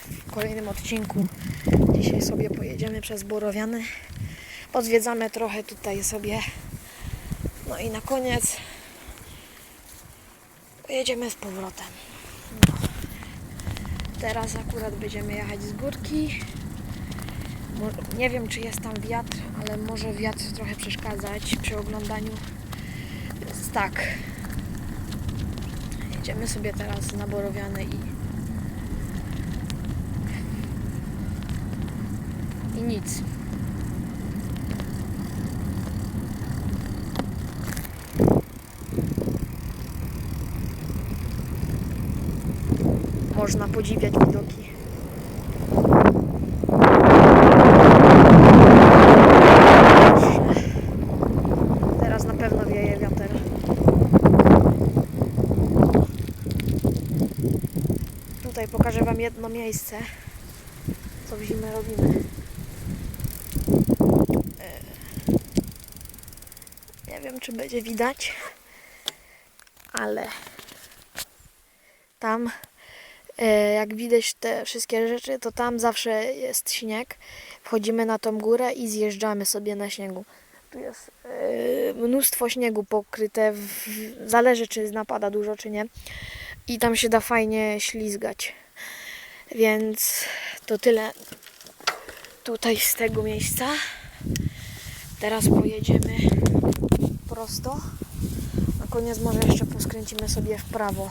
w kolejnym odcinku. Dzisiaj sobie pojedziemy przez Borowiany. Pozwiedzamy trochę tutaj sobie. No i na koniec pojedziemy z powrotem. No. Teraz akurat będziemy jechać z górki. Nie wiem, czy jest tam wiatr, ale może wiatr trochę przeszkadzać przy oglądaniu. Więc tak. Jedziemy sobie teraz na Borowiany i nic. Można podziwiać widoki. Teraz na pewno wieje wiatr. Tutaj pokażę Wam jedno miejsce, co w zimę robimy. E, Nie wiem, czy będzie widać, ale tam, e, jak widać te wszystkie rzeczy, to tam zawsze jest śnieg. Wchodzimy na tą górę i zjeżdżamy sobie na śniegu. Tu jest e, mnóstwo śniegu pokryte, zależy czy napada dużo, czy nie. I tam się da fajnie ślizgać. Więc to tyle tutaj z tego miejsca. Teraz pojedziemy prosto. Na koniec może jeszcze poskręcimy sobie w prawo.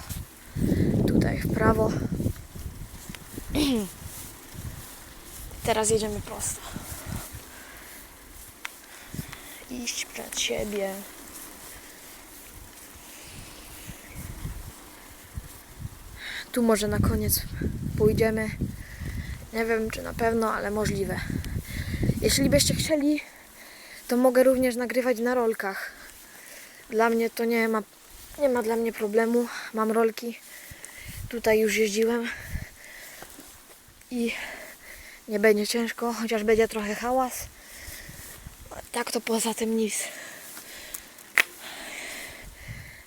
Tutaj w prawo. Teraz jedziemy prosto. Iść przed siebie. Tu może na koniec pójdziemy. Nie wiem czy na pewno, ale możliwe. Jeśli byście chcieli, to mogę również nagrywać na rolkach. Dla mnie to nie ma, nie ma dla mnie problemu. Mam rolki. Tutaj już jeździłem. I nie będzie ciężko, chociaż będzie trochę hałas. Tak to poza tym nic.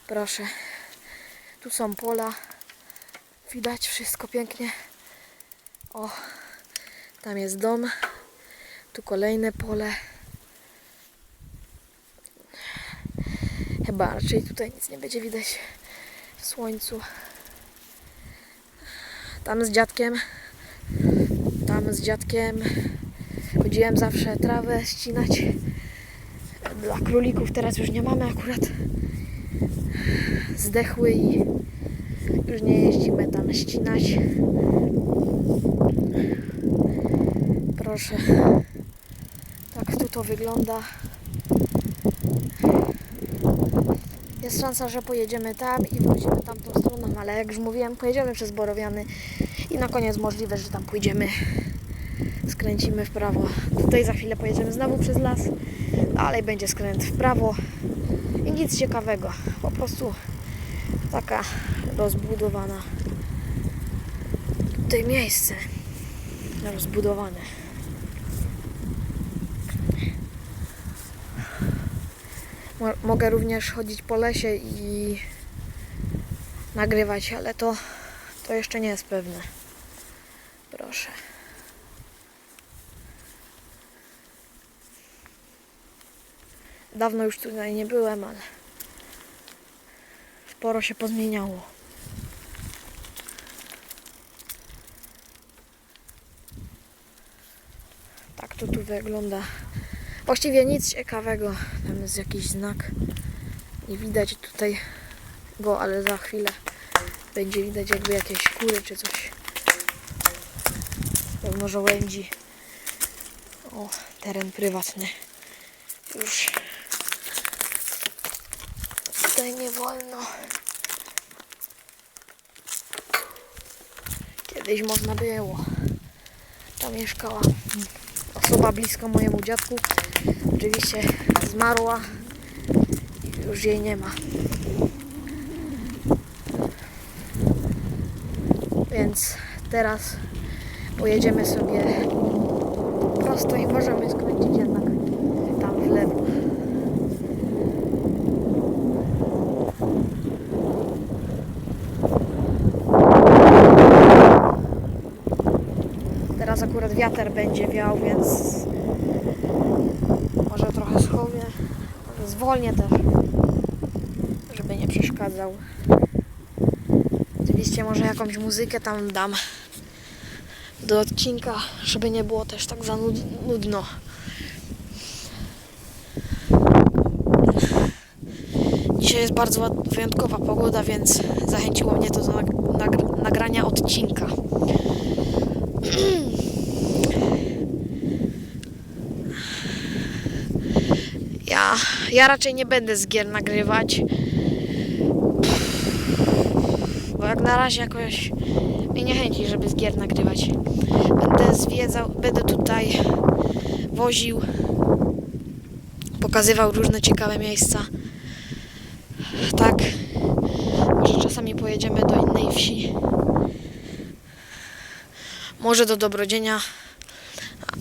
Proszę. Tu są pola. Widać wszystko pięknie. O, tam jest dom. Tu kolejne pole. Chyba raczej tutaj nic nie będzie widać w słońcu. Tam z dziadkiem. Tam z dziadkiem chodziłem zawsze trawę ścinać. Dla królików teraz już nie mamy akurat. Zdechły i już nie jeździmy tam ścinać. Proszę. Tak tu to wygląda. Jest szansa, że pojedziemy tam i wrócimy tamtą stroną, ale jak już mówiłem, pojedziemy przez Borowiany i na koniec możliwe, że tam pójdziemy. Skręcimy w prawo. Tutaj za chwilę pojedziemy znowu przez las. Dalej będzie skręt w prawo. I nic ciekawego. Po prostu taka rozbudowana tutaj miejsce rozbudowane. Mo- Mogę również chodzić po lesie i nagrywać, ale to, to jeszcze nie jest pewne. Proszę. Dawno już tutaj nie byłem, ale sporo się pozmieniało. Tak to tu wygląda. Właściwie nic ciekawego. Tam jest jakiś znak. Nie widać tutaj go, ale za chwilę będzie widać jakby jakieś kury czy coś. Pewno żołędzi. O, teren prywatny. Już tutaj nie wolno. Kiedyś można było. Tam mieszkała osoba bliska mojemu dziadku. Oczywiście zmarła już jej nie ma. Więc teraz pojedziemy sobie prosto i możemy skręcić jednak tam w lewo. Wiatr będzie wiał, więc może trochę schowię, zwolnię też, żeby nie przeszkadzał. Oczywiście może jakąś muzykę tam dam do odcinka, żeby nie było też tak za nud- nudno. Dzisiaj jest bardzo wyjątkowa pogoda, więc zachęciło mnie to do nag- nagr- nagrania odcinka. Ja, raczej nie będę z gier nagrywać. Bo jak na razie jakoś mnie nie chęci, żeby z gier nagrywać. Będę zwiedzał, będę tutaj woził, pokazywał różne ciekawe miejsca. Tak. Może czasami pojedziemy do innej wsi. Może do Dobrodzienia.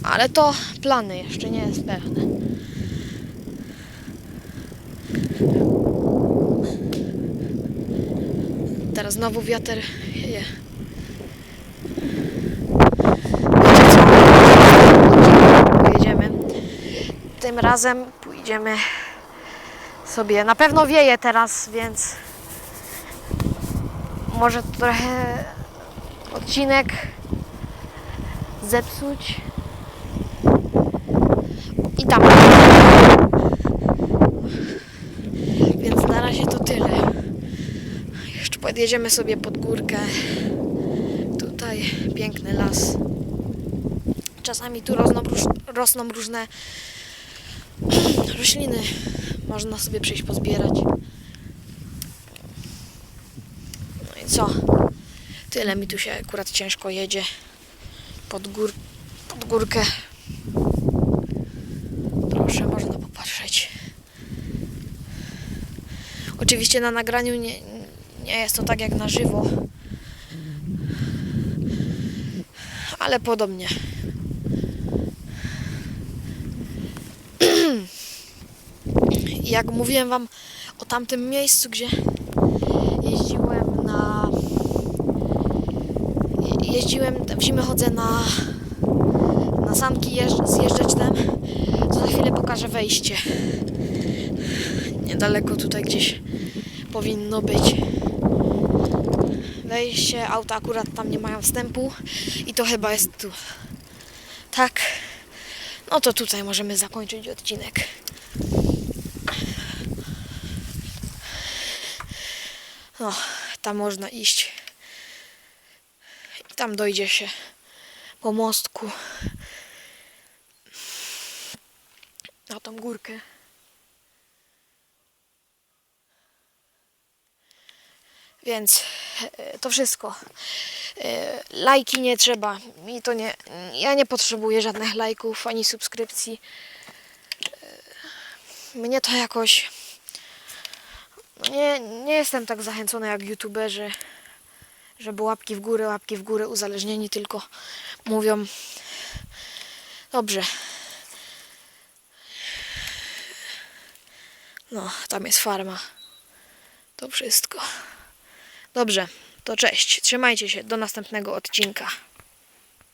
Ale to plany jeszcze nie jest pewne. Teraz znowu wiatr wieje. Pojedziemy. Tym razem pójdziemy sobie. Na pewno wieje teraz, więc może trochę odcinek zepsuć. I tam. Więc na razie to tyle. Jeszcze podjedziemy sobie pod górkę. Tutaj piękny las. Czasami tu rosną, rosną różne rośliny. Można sobie przyjść pozbierać. No i co? Tyle mi tu się akurat ciężko jedzie pod, gór, pod górkę. Proszę, można popatrzeć. Oczywiście na nagraniu nie, nie jest to tak jak na żywo. Ale podobnie. Jak mówiłem wam o tamtym miejscu, gdzie jeździłem na je- jeździłem w zimę chodzę na na sanki jeżdż, zjeżdżać tam to za chwilę pokażę wejście niedaleko tutaj gdzieś powinno być. Wejście auta akurat tam nie mają wstępu i to chyba jest tu. Tak. No to tutaj możemy zakończyć odcinek. No tam można iść. I tam dojdzie się po mostku na tą górkę. Więc e, to wszystko. E, Lajki nie trzeba. Mi to nie. Ja nie potrzebuję żadnych lajków ani subskrypcji. E, Mnie to jakoś. Nie, nie jestem tak zachęcony jak youtuberzy, żeby łapki w górę, łapki w górę, uzależnieni tylko mówią. Dobrze. No, tam jest farma. To wszystko. Dobrze, to cześć. Trzymajcie się. Do następnego odcinka.